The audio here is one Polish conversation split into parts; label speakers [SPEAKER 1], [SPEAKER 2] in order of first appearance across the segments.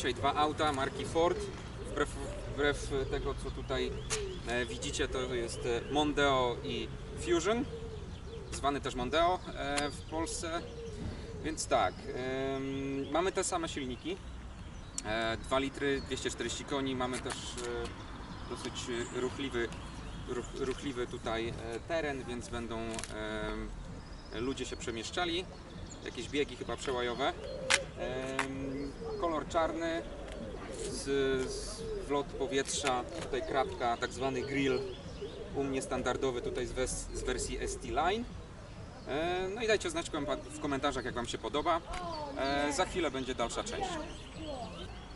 [SPEAKER 1] Dzisiaj dwa auta marki Ford. Wbrew, wbrew tego, co tutaj e, widzicie, to jest e, Mondeo i Fusion, zwany też Mondeo e, w Polsce. Więc tak, mamy te same silniki. E, 2 litry, 240 koni. Mamy też dosyć ruchliwy, ruch, ruchliwy tutaj teren, więc będą ludzie się przemieszczali. Jakieś biegi chyba przełajowe. Kolor czarny z, z wlot powietrza, tutaj kratka, tak zwany grill. U mnie standardowy tutaj z, wes, z wersji ST Line. E, No i dajcie znać w komentarzach, jak Wam się podoba. E, Za chwilę będzie dalsza część.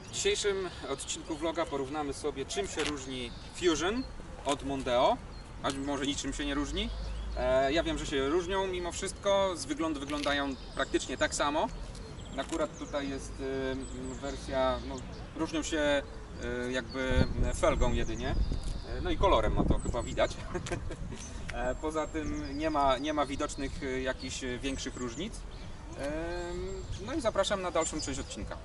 [SPEAKER 1] W dzisiejszym odcinku vloga porównamy sobie, czym się różni Fusion od Mondeo, a może niczym się nie różni. E, Ja wiem, że się różnią mimo wszystko, z wyglądu wyglądają praktycznie tak samo. Akurat tutaj jest e, wersja, no, różnią się e, jakby felgą jedynie, E, no i kolorem, no to chyba widać. E, Poza tym nie ma, nie ma widocznych jakichś większych różnic. No i zapraszam na dalszą część odcinka.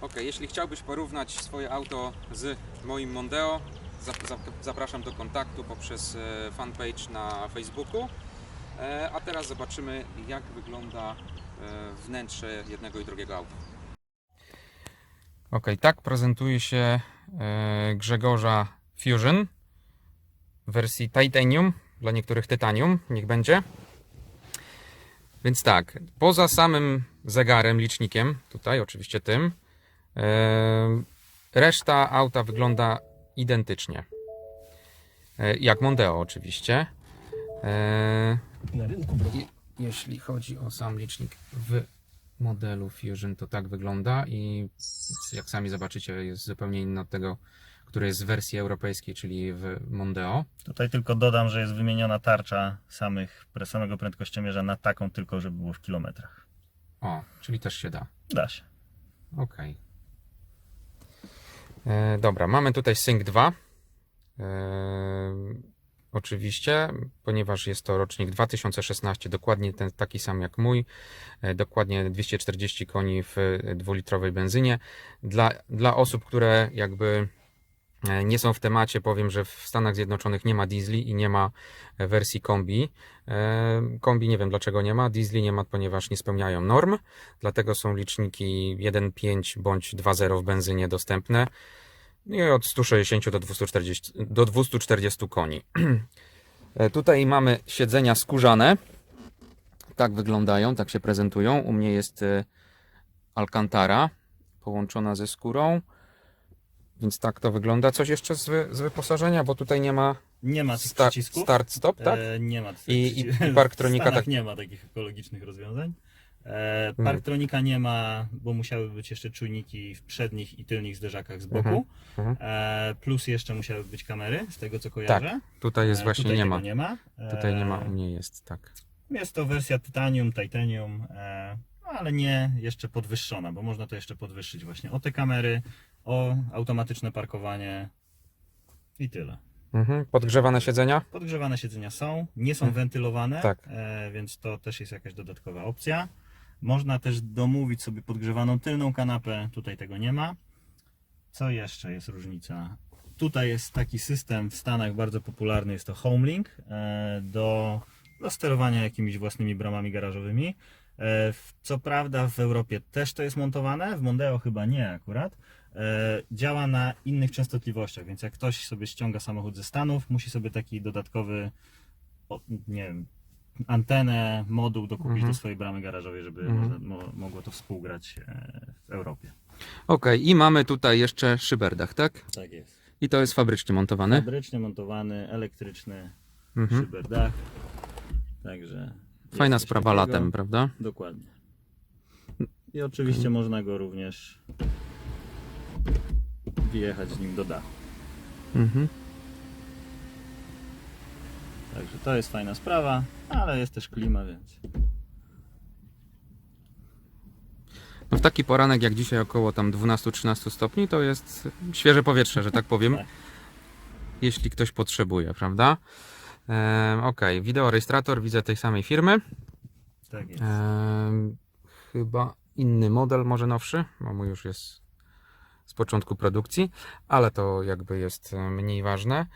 [SPEAKER 1] Ok, jeśli chciałbyś porównać swoje auto z moim Mondeo, zap- zap- zapraszam do kontaktu poprzez e, fanpage na Facebooku. E, A teraz zobaczymy, jak wygląda wnętrze jednego i drugiego auta. Ok, tak prezentuje się e, Grzegorza Fusion w wersji Titanium, dla niektórych Titanium, niech będzie. Więc tak, poza samym zegarem, licznikiem, tutaj oczywiście tym, e, reszta auta wygląda identycznie. E, Jak Mondeo oczywiście. E,
[SPEAKER 2] na rynku.
[SPEAKER 1] Jeśli chodzi o sam licznik w modelu Fusion, to tak wygląda i jak sami zobaczycie, jest zupełnie inny od tego, który jest w wersji europejskiej, czyli w Mondeo.
[SPEAKER 2] Tutaj tylko dodam, że jest wymieniona tarcza samych, samego prędkościomierza na taką tylko, żeby było w kilometrach.
[SPEAKER 1] O, czyli też się da.
[SPEAKER 2] Da się.
[SPEAKER 1] Okej. E, Dobra, mamy tutaj Sync 2. E, oczywiście, ponieważ jest to rocznik 2016, dokładnie ten taki sam jak mój, e, dokładnie 240 koni w dwulitrowej benzynie. Dla, dla osób, które jakby e, nie są w temacie, powiem, że w Stanach Zjednoczonych nie ma diesli i nie ma e, wersji kombi. E, Kombi nie wiem dlaczego nie ma, diesli nie ma, ponieważ nie spełniają norm. Dlatego są liczniki 1.5 bądź 2.0 w benzynie dostępne. I od 160 do 240, do 240 koni. E, Tutaj mamy siedzenia skórzane. Tak wyglądają, tak się prezentują. U mnie jest e, Alcantara połączona ze skórą. Więc tak to wygląda. Coś jeszcze z, wy, z wyposażenia, bo tutaj nie ma
[SPEAKER 2] Nie ma
[SPEAKER 1] sta, start stop, tak?
[SPEAKER 2] E, nie ma
[SPEAKER 1] I- i- i Parktronika tak-
[SPEAKER 2] nie ma takich ekologicznych rozwiązań. E,
[SPEAKER 1] Mhm.
[SPEAKER 2] Parktronika nie ma, bo musiały być jeszcze czujniki w przednich i tylnych zderzakach z boku.
[SPEAKER 1] Mhm, mhm.
[SPEAKER 2] E, plus jeszcze musiały być kamery, z tego co kojarzę.
[SPEAKER 1] Tutaj jest
[SPEAKER 2] E,
[SPEAKER 1] właśnie
[SPEAKER 2] tutaj
[SPEAKER 1] nie ma.
[SPEAKER 2] nie ma. E,
[SPEAKER 1] Tutaj nie ma, u mnie jest, tak.
[SPEAKER 2] Jest to wersja Titanium, Titanium, e, ale nie jeszcze podwyższona, bo można to jeszcze podwyższyć właśnie o te kamery, o automatyczne parkowanie i tyle.
[SPEAKER 1] Mhm. Podgrzewane siedzenia?
[SPEAKER 2] Podgrzewane siedzenia są, nie są wentylowane,
[SPEAKER 1] Tak.
[SPEAKER 2] e, więc to też jest jakaś dodatkowa opcja. Można też domówić sobie podgrzewaną tylną kanapę, tutaj tego nie ma. Co jeszcze jest różnica? Tutaj jest taki system w Stanach bardzo popularny, jest to Homelink e, do, do sterowania jakimiś własnymi bramami garażowymi. E, Co prawda w Europie też to jest montowane, w Mondeo chyba nie akurat. E, Działa na innych częstotliwościach, więc jak ktoś sobie ściąga samochód ze Stanów, musi sobie taki dodatkowy, nie wiem, antenę, moduł dokupić
[SPEAKER 1] Mhm.
[SPEAKER 2] do swojej bramy garażowej, żeby
[SPEAKER 1] Mhm.
[SPEAKER 2] mo, mogło to współgrać e, w Europie.
[SPEAKER 1] Okej, i mamy tutaj jeszcze szyberdach, tak?
[SPEAKER 2] Tak jest.
[SPEAKER 1] I to jest fabrycznie montowane.
[SPEAKER 2] Fabrycznie montowany, elektryczny
[SPEAKER 1] Mhm.
[SPEAKER 2] szyberdach. Także.
[SPEAKER 1] Fajna sprawa
[SPEAKER 2] takiego.
[SPEAKER 1] latem, prawda?
[SPEAKER 2] Dokładnie. I oczywiście można go również wjechać z nim do dachu.
[SPEAKER 1] Mhm.
[SPEAKER 2] Także to jest fajna sprawa, ale jest też klima, więc
[SPEAKER 1] No w taki poranek jak dzisiaj około tam 12-13 stopni to jest świeże powietrze, że tak powiem.
[SPEAKER 2] Tak.
[SPEAKER 1] Jeśli ktoś potrzebuje, prawda? Ehm, Okej, wideorejestrator widzę tej samej firmy.
[SPEAKER 2] tak jest.
[SPEAKER 1] Ehm, chyba inny model, może nowszy, bo mój już jest z początku produkcji, ale to jakby jest e, mniej ważne.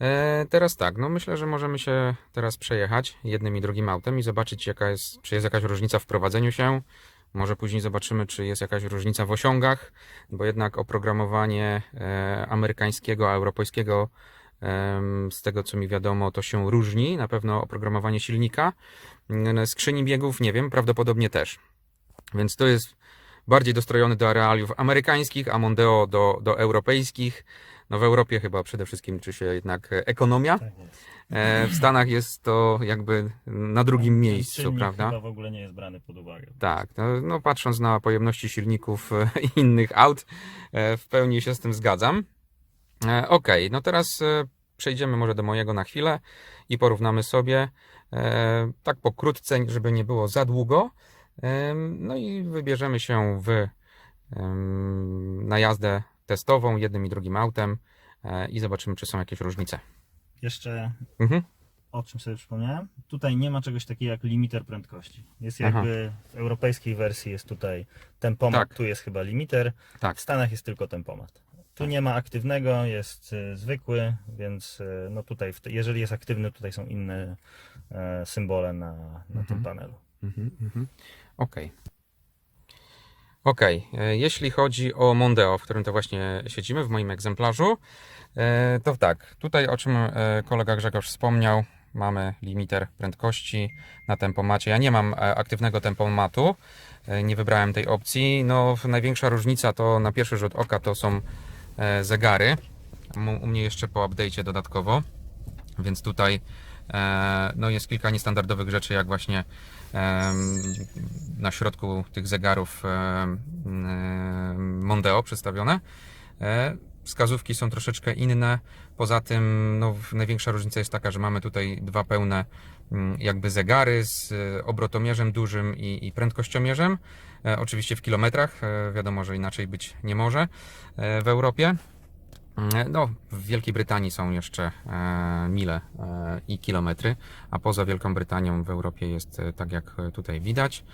[SPEAKER 1] E, teraz tak, no myślę, że możemy się teraz przejechać jednym i drugim autem i zobaczyć, jaka jest, czy jest jakaś różnica w prowadzeniu się. Może później zobaczymy, czy jest jakaś różnica w osiągach, bo jednak oprogramowanie e, amerykańskiego, a europejskiego, z tego co mi wiadomo, to się różni. Na pewno oprogramowanie silnika. Skrzyni biegów, nie wiem, prawdopodobnie też. Więc to jest bardziej dostrojony do realiów amerykańskich, a Mondeo do, do europejskich. No w Europie chyba przede wszystkim liczy się jednak ekonomia.
[SPEAKER 2] Tak.
[SPEAKER 1] E, W Stanach jest to jakby na drugim
[SPEAKER 2] Ten
[SPEAKER 1] miejscu, prawda?
[SPEAKER 2] chyba w ogóle nie jest brany pod uwagę.
[SPEAKER 1] Tak, no, no patrząc na pojemności silników e, innych aut, e, w pełni się z tym zgadzam. Okej, no teraz przejdziemy może do mojego na chwilę i porównamy sobie tak pokrótce, żeby nie było za długo. E, No i wybierzemy się w na jazdę testową jednym i drugim autem e, i zobaczymy, czy są jakieś różnice.
[SPEAKER 2] Jeszcze
[SPEAKER 1] Mhm.
[SPEAKER 2] o czym sobie przypomniałem, tutaj nie ma czegoś takiego jak limiter prędkości. Jest
[SPEAKER 1] Aha.
[SPEAKER 2] jakby w europejskiej wersji jest tutaj tempomat,
[SPEAKER 1] Tak.
[SPEAKER 2] tu jest chyba limiter,
[SPEAKER 1] Tak.
[SPEAKER 2] w Stanach jest tylko tempomat. Tu
[SPEAKER 1] Tak.
[SPEAKER 2] nie ma aktywnego, jest y, zwykły, więc y, no tutaj, jeżeli jest aktywny, tutaj są inne e, symbole na, na tym
[SPEAKER 1] Mhm.
[SPEAKER 2] panelu.
[SPEAKER 1] Mhm, mhm. Okej. Okej, e, jeśli chodzi o Mondeo, w którym to właśnie siedzimy, w moim egzemplarzu, e, to tak, tutaj o czym e, kolega Grzegorz wspomniał, mamy limiter prędkości na tempomacie. Ja nie mam aktywnego tempomatu, nie wybrałem tej opcji. No, największa różnica to na pierwszy rzut oka to są zegary. U mnie jeszcze po update'cie dodatkowo, więc tutaj no, jest kilka niestandardowych rzeczy, jak właśnie na środku tych zegarów Mondeo przedstawione. E, Wskazówki są troszeczkę inne. Poza tym no, największa różnica jest taka, że mamy tutaj dwa pełne mm, jakby zegary z e, obrotomierzem dużym i, i prędkościomierzem. E, Oczywiście w kilometrach, e, wiadomo, że inaczej być nie może e, w Europie. Mm, No, w Wielkiej Brytanii są jeszcze e, mile e, i kilometry, a poza Wielką Brytanią w Europie jest e, tak jak tutaj widać.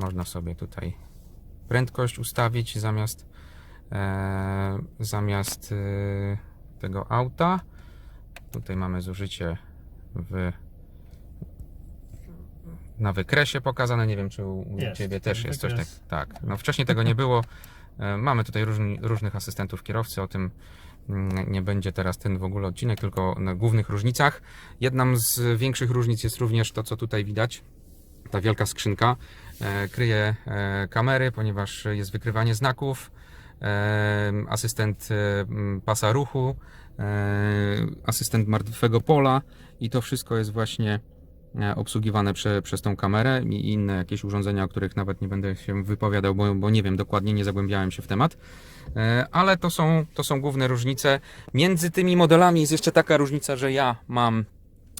[SPEAKER 1] Można sobie tutaj prędkość ustawić zamiast, zamiast tego auta. Tutaj mamy zużycie w, na wykresie pokazane. Nie wiem, czy u,
[SPEAKER 2] Jest,
[SPEAKER 1] Ciebie też jest coś tak.
[SPEAKER 2] wykres.
[SPEAKER 1] Tak, no wcześniej tego nie było. E, Mamy tutaj różni, różnych asystentów kierowcy, o tym mm, nie będzie teraz ten w ogóle odcinek, tylko na głównych różnicach. Jedną z większych różnic jest również to, co tutaj widać. Ta wielka skrzynka e, kryje e, kamery, ponieważ jest wykrywanie znaków, asystent pasa ruchu, asystent martwego pola i to wszystko jest właśnie obsługiwane prze, przez tą kamerę i inne jakieś urządzenia, o których nawet nie będę się wypowiadał, bo, bo nie wiem dokładnie, nie zagłębiałem się w temat. E, Ale to są, to są główne różnice. Między tymi modelami jest jeszcze taka różnica, że ja mam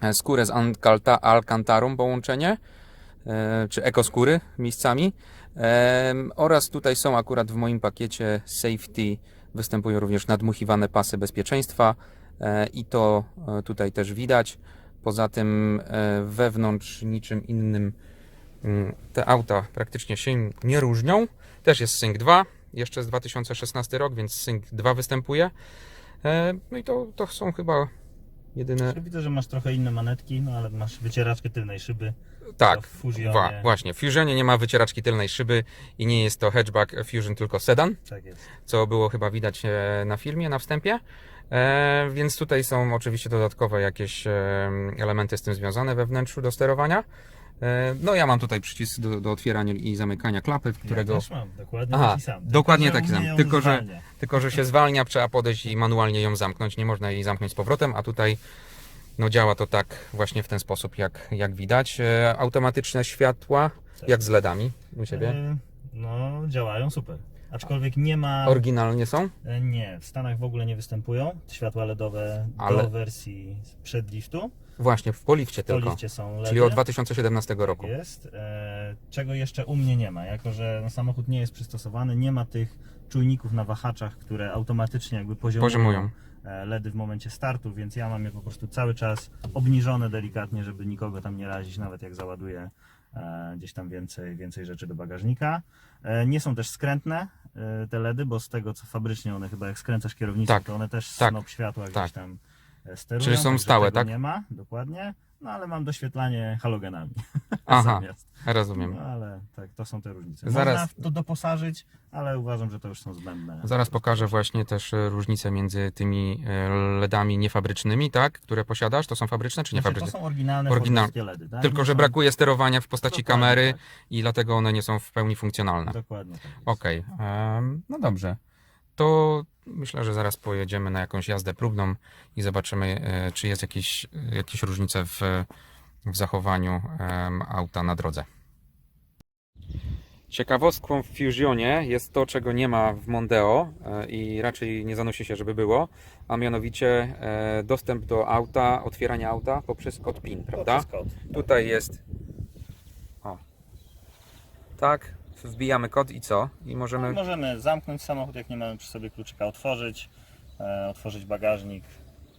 [SPEAKER 1] e, skórę z Alcanta- Alcantarą połączenie, e, czy ekoskóry miejscami. Oraz tutaj są akurat w moim pakiecie safety występują również nadmuchiwane pasy bezpieczeństwa e, i to e, tutaj też widać. Poza tym e, wewnątrz niczym innym mm, te auta praktycznie się nie różnią. Też jest Sync 2, jeszcze z 2016 rok, więc Sync 2 występuje. E, No i to, to są chyba jedyne.
[SPEAKER 2] Widzę, że masz trochę inne manetki, no ale masz wycieraczkę tylnej szyby.
[SPEAKER 1] Tak,
[SPEAKER 2] w Fusionie.
[SPEAKER 1] wa- właśnie. W Fusionie nie ma wycieraczki tylnej szyby i nie jest to hatchback Fusion, tylko sedan.
[SPEAKER 2] Tak jest.
[SPEAKER 1] co było chyba widać e, na filmie, na wstępie. E, więc tutaj są oczywiście dodatkowe jakieś elementy z tym związane we wnętrzu do sterowania. E, no ja mam tutaj przycisk do, do otwierania i zamykania klapy, którego
[SPEAKER 2] Ja też mam, dokładnie
[SPEAKER 1] Aha,
[SPEAKER 2] taki sam.
[SPEAKER 1] dokładnie
[SPEAKER 2] Tylko, że
[SPEAKER 1] taki sam. Tylko, że- tylko, że się zwalnia, trzeba podejść i manualnie ją zamknąć. Nie można jej zamknąć z powrotem, a tutaj no, działa to tak właśnie w ten sposób, jak, jak widać. E, automatyczne światła,
[SPEAKER 2] Tak.
[SPEAKER 1] jak z LEDami u Ciebie.
[SPEAKER 2] E, No, działają super. Aczkolwiek nie ma.
[SPEAKER 1] Oryginalnie są?
[SPEAKER 2] e, Nie, w Stanach w ogóle nie występują światła LEDowe
[SPEAKER 1] Ale-
[SPEAKER 2] do wersji przedliftu.
[SPEAKER 1] Właśnie, w polifcie tylko.
[SPEAKER 2] są LEDy.
[SPEAKER 1] Czyli od 2017 roku.
[SPEAKER 2] Jest. E, czego jeszcze u mnie nie ma, jako że no, samochód nie jest przystosowany, nie ma tych czujników na wahaczach, które automatycznie jakby poziomują,
[SPEAKER 1] Poziomują.
[SPEAKER 2] e, LEDy w momencie startu, więc ja mam je po prostu cały czas obniżone delikatnie, żeby nikogo tam nie razić, nawet jak załaduję e, gdzieś tam więcej, więcej rzeczy do bagażnika. E, Nie są też skrętne e, te LEDy, bo z tego co fabrycznie one chyba jak skręcasz kierownicą,
[SPEAKER 1] Tak,
[SPEAKER 2] to one też
[SPEAKER 1] tak,
[SPEAKER 2] snop światła
[SPEAKER 1] tak.
[SPEAKER 2] gdzieś tam e, sterują.
[SPEAKER 1] Czyli są stałe, tak?
[SPEAKER 2] Nie ma, dokładnie. No ale mam doświetlanie halogenami
[SPEAKER 1] Aha, rozumiem.
[SPEAKER 2] No ale tak, to są te różnice.
[SPEAKER 1] Zaraz-
[SPEAKER 2] Można to doposażyć, ale uważam, że to już są zbędne.
[SPEAKER 1] Zaraz pokażę właśnie też e, różnicę między tymi e, LEDami niefabrycznymi, tak? Które posiadasz. To są fabryczne czy
[SPEAKER 2] Znaczy,
[SPEAKER 1] niefabryczne?
[SPEAKER 2] to są oryginalne
[SPEAKER 1] Oryginal-.
[SPEAKER 2] LEDy, tak?
[SPEAKER 1] Tylko,
[SPEAKER 2] Nie
[SPEAKER 1] że
[SPEAKER 2] są-
[SPEAKER 1] brakuje sterowania w postaci
[SPEAKER 2] Dokładnie
[SPEAKER 1] kamery
[SPEAKER 2] tak.
[SPEAKER 1] i dlatego one nie są w pełni funkcjonalne.
[SPEAKER 2] Dokładnie tak.
[SPEAKER 1] Okej, em, no dobrze. To myślę, że zaraz pojedziemy na jakąś jazdę próbną i zobaczymy, e, czy jest jakieś, jakieś różnice w, w zachowaniu auta na drodze. Ciekawostką w Fusionie jest to, czego nie ma w Mondeo e, i raczej nie zanosi się, żeby było, a mianowicie e, dostęp do auta, otwieranie auta poprzez kod PIN, prawda?
[SPEAKER 2] Poprzez kod.
[SPEAKER 1] Tutaj jest. O. Tak, wbijamy kod i co? I możemy.
[SPEAKER 2] Możemy zamknąć samochód, jak nie mamy przy sobie kluczyka, otworzyć, e, otworzyć bagażnik.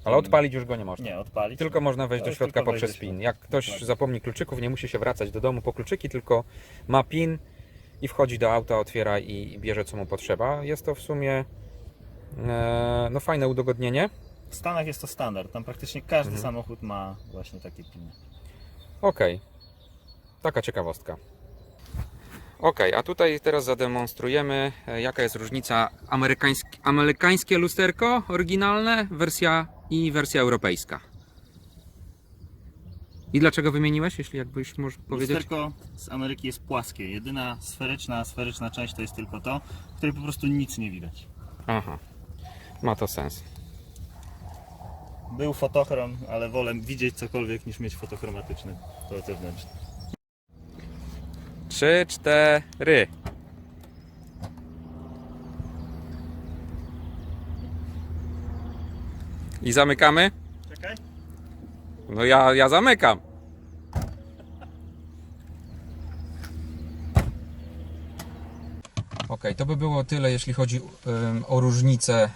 [SPEAKER 1] Ale odpalić już go nie można.
[SPEAKER 2] Nie, odpalić.
[SPEAKER 1] Tylko można wejść
[SPEAKER 2] To
[SPEAKER 1] do środka poprzez PIN. Jak ktoś
[SPEAKER 2] Dokładnie.
[SPEAKER 1] zapomni kluczyków, nie musi się wracać do domu po kluczyki, tylko ma PIN i wchodzi do auta, otwiera i, bierze co mu potrzeba. Jest to w sumie e, no fajne udogodnienie.
[SPEAKER 2] W Stanach jest to standard. Tam praktycznie każdy
[SPEAKER 1] Mhm.
[SPEAKER 2] samochód ma właśnie takie piny.
[SPEAKER 1] Okej. Taka ciekawostka. Okej, a tutaj teraz zademonstrujemy, e, jaka jest różnica amerykańskie, amerykańskie lusterko oryginalne, wersja i wersja europejska. I dlaczego wymieniłeś, jeśli jakbyś mógł powiedzieć?
[SPEAKER 2] Lusterko z Ameryki jest płaskie. Jedyna sferyczna, sferyczna część to jest tylko to, w której po prostu nic nie widać.
[SPEAKER 1] Aha, ma to sens.
[SPEAKER 2] Był fotochrom, ale wolę widzieć cokolwiek niż mieć fotochromatyczny to zewnętrzny.
[SPEAKER 1] Trzy, cztery. I zamykamy?
[SPEAKER 2] Czekaj.
[SPEAKER 1] No ja, ja zamykam. Ok, to by było tyle, jeśli chodzi o różnice e,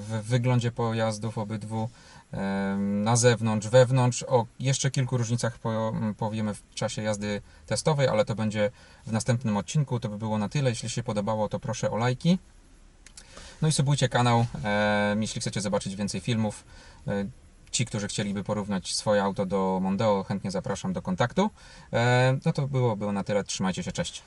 [SPEAKER 1] w wyglądzie pojazdów obydwu na zewnątrz, wewnątrz. O jeszcze kilku różnicach po, m, powiemy w czasie jazdy testowej, ale to będzie w następnym odcinku. To by było na tyle. Jeśli się podobało, to proszę o lajki. No i subujcie kanał, jeśli chcecie zobaczyć więcej filmów. E, Ci, którzy chcieliby porównać swoje auto do Mondeo, chętnie zapraszam do kontaktu. E, No to byłoby na tyle. Trzymajcie się, cześć.